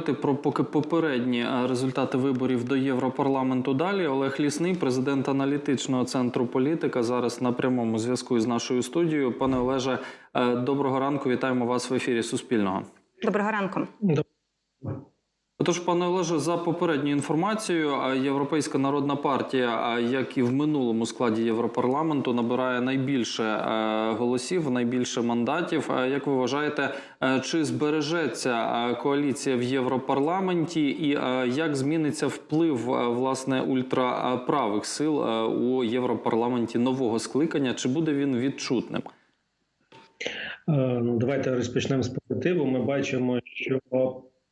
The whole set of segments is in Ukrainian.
говорити про поки попередні е, результати виборів до Європарламенту. Далі Олег Лісний, президент аналітичного центру політика, зараз на прямому зв'язку із нашою студією. Пане Олеже, е, доброго ранку. Вітаємо вас в ефірі Суспільного. Доброго ранку. Отож, пане Олеже, за попередньою інформацією, Європейська народна партія, як і в минулому складі Європарламенту, набирає найбільше е, голосів, найбільше мандатів. Як ви вважаєте, е, чи збережеться коаліція в Європарламенті, і е, як зміниться вплив власне ультраправих сил у Європарламенті нового скликання? Чи буде він відчутним? Ну, давайте розпочнемо з позитиву. Ми бачимо, що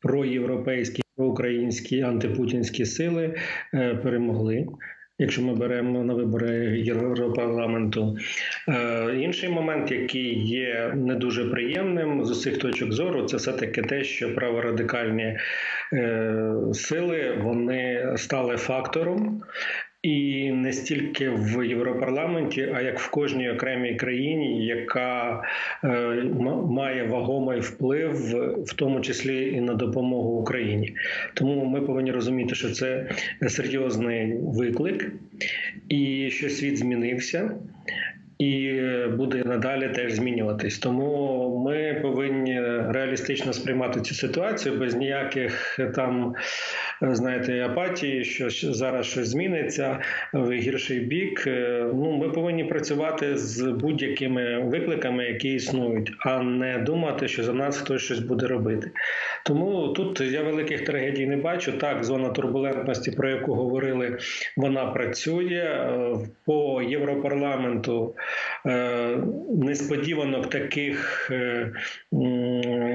проєвропейські, проукраїнські антипутінські сили е, перемогли. Якщо ми беремо на вибори Європарламенту, Е, інший момент, який є не дуже приємним з усіх точок зору, це все таки те, що праворадикальні е, сили вони стали фактором. І не стільки в Європарламенті, а як в кожній окремій країні, яка е, має вагомий вплив, в тому числі і на допомогу Україні. Тому ми повинні розуміти, що це серйозний виклик, і що світ змінився. І буде надалі теж змінюватись. Тому ми повинні реалістично сприймати цю ситуацію без ніяких там, знаєте, апатії, що зараз щось зміниться в гірший бік. Е, Ну, ми повинні працювати з будь-якими викликами, які існують, а не думати, що за нас хтось щось буде робити. Тому тут я великих трагедій не бачу. Так, зона турбулентності, про яку говорили, вона працює Е, по європарламенту. е, Несподіванок таких, е,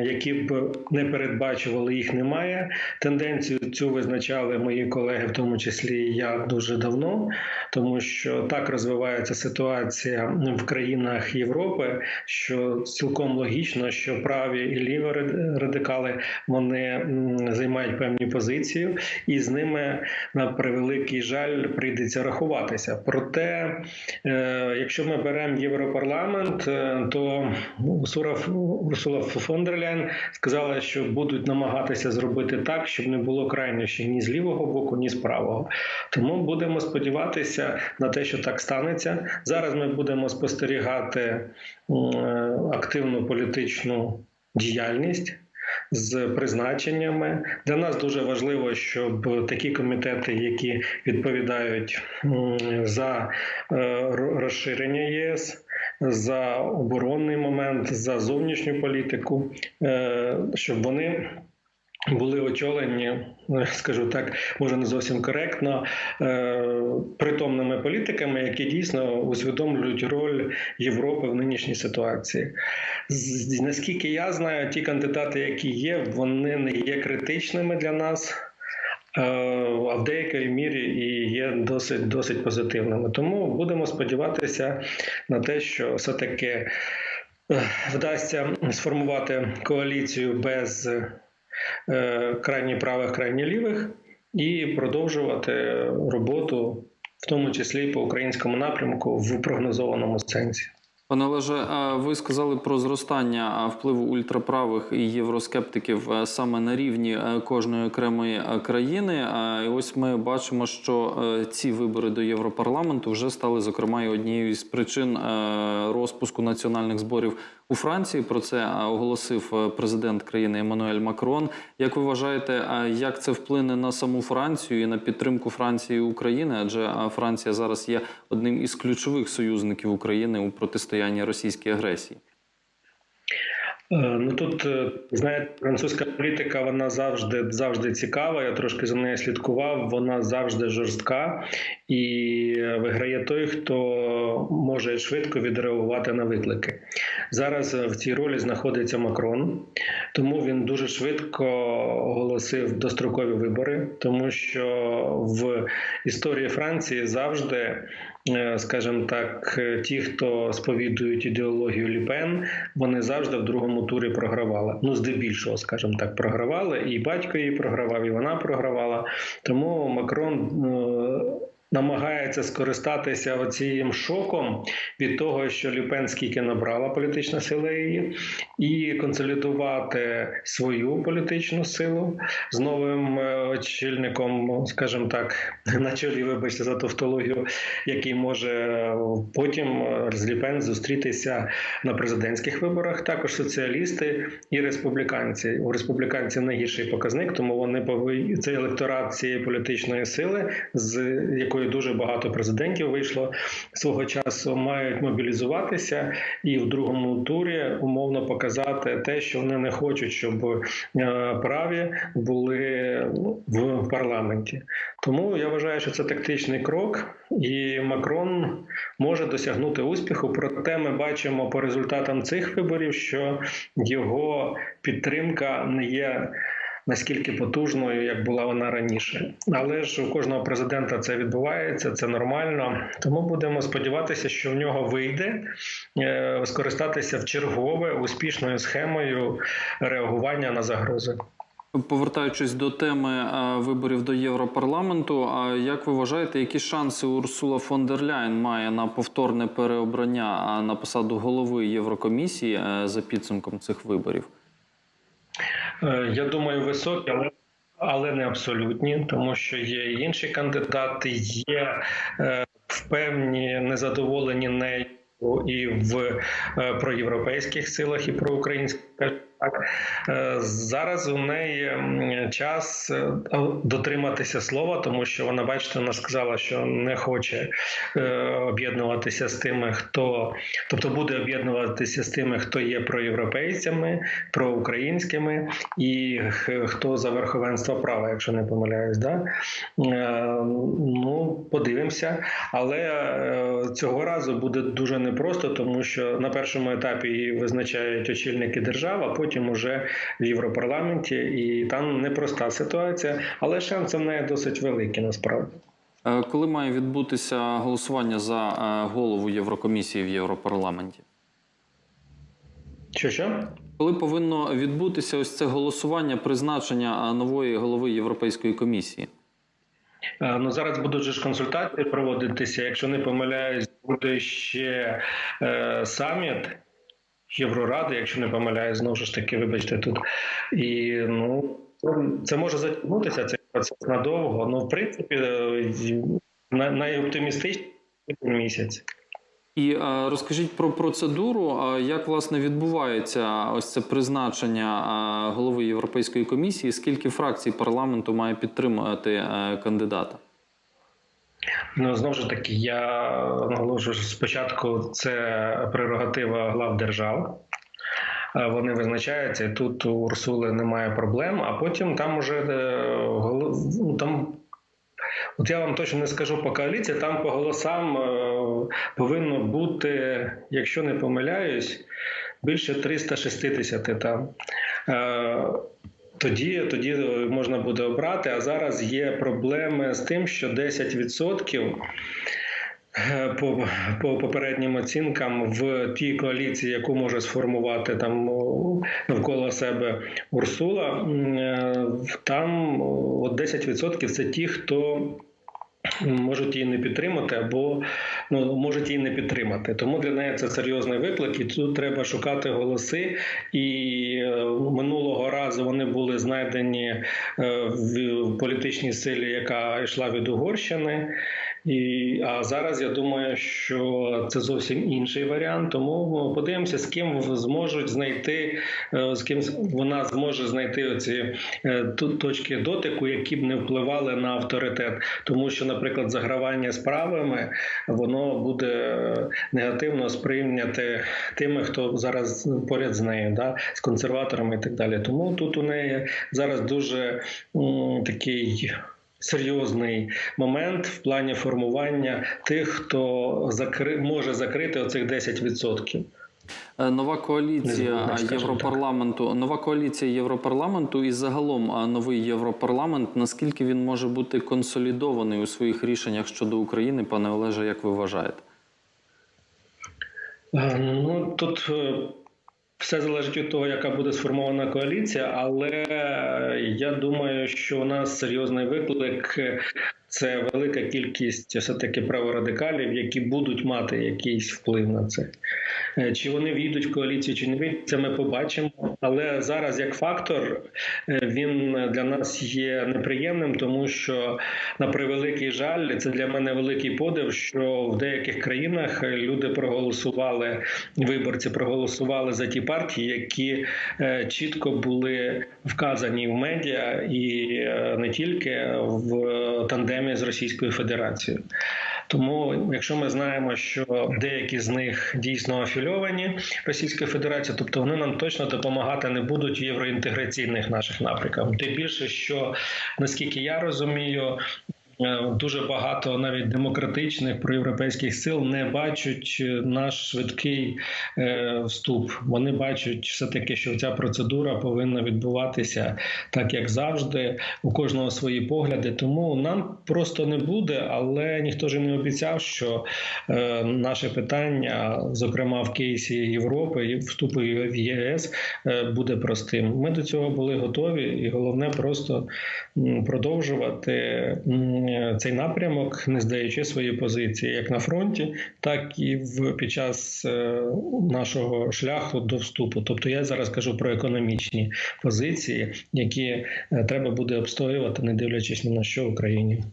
які б не передбачували, їх немає. Тенденцію цю визначали мої колеги, в тому числі і я дуже давно, тому що так розвивається ситуація в країнах Європи, що цілком логічно, що праві і ліві ради- радикали вони займають певні позиції, і з ними на превеликий жаль прийдеться рахуватися. Проте, е, якщо ми беремо Європарламент, е, то Урсула, фон Ляйн сказала, що будуть намагатися зробити так, щоб не було крайнощів ні з лівого боку, ні з правого. Тому будемо сподіватися на те, що так станеться. Зараз ми будемо спостерігати е, активну політичну діяльність. З призначеннями для нас дуже важливо, щоб такі комітети, які відповідають за е, розширення ЄС, за оборонний момент, за зовнішню політику, е, щоб вони були очолені, е, скажу так, може не зовсім коректно, е, притомними політиками, які дійсно усвідомлюють роль Європи в нинішній ситуації. Наскільки я знаю, ті кандидати, які є, вони не є критичними для нас. Е, А в деякій мірі і є досить досить позитивними. Тому будемо сподіватися на те, що все-таки е, вдасться сформувати коаліцію без е, крайні правих, крайні лівих, і продовжувати роботу, в тому числі по українському напрямку, в прогнозованому сенсі. Пане Олеже, ви сказали про зростання впливу ультраправих і євроскептиків е, саме на рівні е, кожної окремої е, країни. І ось ми бачимо, що ці вибори до Європарламенту вже стали зокрема і однією з причин розпуску національних зборів у Франції. Про це оголосив президент країни Еммануель Макрон. Як ви вважаєте, як це вплине на саму Францію і на підтримку Франції і України? Адже Франція зараз є одним із ключових союзників України у протистоянні російській агресії. Е, Ну тут е, знаєте, французька політика вона завжди завжди цікава. Я трошки за нею слідкував. Вона завжди жорстка і виграє той, хто може швидко відреагувати на виклики. Зараз е, в цій ролі знаходиться Макрон, тому він дуже швидко оголосив дострокові вибори, тому що в історії Франції завжди. е, Скажімо так, е, ті, хто сповідують ідеологію Ліпен, вони завжди в другому турі програвали. Ну, здебільшого, скажімо так, програвали. І батько її програвав, і вона програвала. Тому Макрон намагається скористатися оцим шоком від того, що Люпен скільки набрала політична сила її, і консолідувати свою політичну силу з новим е, очільником, скажімо так, на чолі, вибачте за тавтологію, який може е, потім е, з Люпен зустрітися на президентських виборах. Також соціалісти і республіканці. У республіканців найгірший показник, тому вони повинні це електорат цієї політичної сили, з якої дуже багато президентів вийшло свого часу, мають мобілізуватися і в другому турі умовно показати те, що вони не хочуть, щоб е, праві були ну, в парламенті. Тому я вважаю, що це тактичний крок, і Макрон може досягнути успіху. Проте ми бачимо по результатам цих виборів, що його підтримка не є. Наскільки потужною, як була вона раніше, але ж у кожного президента це відбувається, це нормально. Тому будемо сподіватися, що в нього вийде е, скористатися в чергове успішною схемою реагування на загрози. Повертаючись до теми е, виборів до Європарламенту, а як ви вважаєте, які шанси Урсула фон дер Ляйн має на повторне переобрання на посаду голови Єврокомісії е, за підсумком цих виборів? Е, Я думаю, високі, але. Але не абсолютні, тому що є інші кандидати, є в певні незадоволені нею і в е, проєвропейських силах, і проукраїнських. Так Е, зараз у неї час е, дотриматися слова, тому що вона, бачите, вона сказала, що не хоче е, об'єднуватися з тими, хто тобто буде об'єднуватися з тими, хто є проєвропейцями, проукраїнськими і хто за верховенство права, якщо не помиляюсь, да? Ну подивимося. Але цього разу буде дуже непросто, тому що на першому етапі її визначають очільники держав, а потім уже в Європарламенті, і там непроста ситуація, але шанси в неї досить великі насправді. Е, Коли має відбутися голосування за е, голову Єврокомісії в Європарламенті? Що що? Коли повинно відбутися ось це голосування призначення е, нової голови Європейської комісії? Ну зараз будуть ж консультації проводитися. Якщо не помиляюсь, буде ще е, саміт Євроради, якщо не помиляюсь, знову ж таки, вибачте тут. І ну це може затягнутися цей процес надовго. Ну, в принципі, е, на- найоптимістичніше місяць. І е, розкажіть про процедуру, е, як власне відбувається ось це призначення голови Європейської комісії, скільки фракцій парламенту має підтримувати кандидата? Ну знову ж таки, я наголошую, що спочатку це прерогатива глав держав. Е, Вони визначаються, тут у Урсули немає проблем, а потім там уже е, ну, там. От я вам точно не скажу по коаліції, там по голосам е, повинно бути, якщо не помиляюсь, більше 360 там. Е, тоді, тоді можна буде обрати. А зараз є проблеми з тим, що 10% е, по, по попереднім оцінкам в тій коаліції, яку може сформувати там навколо себе Урсула, е, там от 10% це ті, хто можуть її не підтримати або ну можуть її не підтримати. Тому для неї це серйозний виклик, і тут треба шукати голоси. І е, минулого разу вони були знайдені е, в в політичній силі, яка йшла від Угорщини. І, а зараз я думаю, що це зовсім інший варіант. Тому подивимося, з ким зможуть знайти, е, з ким вона зможе знайти оці е, точки дотику, які б не впливали на авторитет. Тому що, наприклад, загравання справами воно буде негативно сприйняте тими, хто зараз поряд з нею, да, з консерваторами і так далі. Тому тут у неї зараз дуже м, такий. Серйозний момент в плані формування тих, хто закри... може закрити оцих 10%. Е, Нова коаліція Європарламенту, нова коаліція Європарламенту і загалом новий Європарламент. Наскільки він може бути консолідований у своїх рішеннях щодо України, пане Олеже, як ви вважаєте? Е, Ну тут е, Все залежить від того, яка буде сформована коаліція, але я думаю, що у нас серйозний виклик. Це велика кількість все таки праворадикалів, які будуть мати якийсь вплив на це. Е, Чи вони війдуть в коаліцію, чи не війдуть, це ми побачимо. Але зараз, як фактор, е, він для нас є неприємним, тому що на превеликий жаль, це для мене великий подив, що в деяких країнах люди проголосували, виборці проголосували за ті партії, які е, чітко були вказані в медіа і е, не тільки в тандемі з Російською Федерацією. Тому, якщо ми знаємо, що деякі з них дійсно афільовані Російською Федерацією, тобто вони нам точно допомагати не будуть в євроінтеграційних наших напрямках. Тим більше, що наскільки я розумію. Е, Дуже багато навіть демократичних проєвропейських сил не бачать е, наш швидкий е, вступ. Вони бачать все таки, що ця процедура повинна відбуватися так, як завжди, у кожного свої погляди. Тому нам просто не буде, але ніхто ж не обіцяв, що наше питання, зокрема в кейсі Європи і вступу в ЄС, буде простим. Ми до цього були готові, і головне просто продовжувати цей напрямок, не здаючи свої позиції як на фронті, так і в під час е, нашого шляху до вступу. Тобто я зараз кажу про економічні позиції, які е, треба буде обстоювати, не дивлячись ні на що в Україні.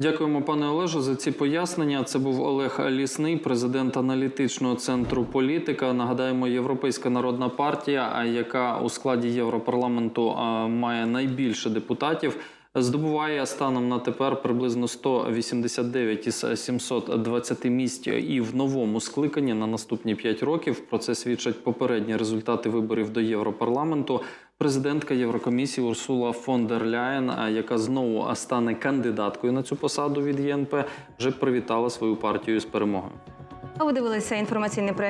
Дякуємо, пане Олеже, за ці пояснення. Це був Олег Лісний, президент аналітичного центру політика. Нагадаємо, Європейська народна партія, яка у складі Європарламенту має найбільше депутатів. Здобуває станом на тепер приблизно 189 із 720 місць і в новому скликанні на наступні 5 років. Про це свідчать попередні результати виборів до Європарламенту. Президентка Єврокомісії Урсула фон дер Ляєн, яка знову стане кандидаткою на цю посаду від ЄНП, вже привітала свою партію з перемогою. А ви дивилися інформаційний проект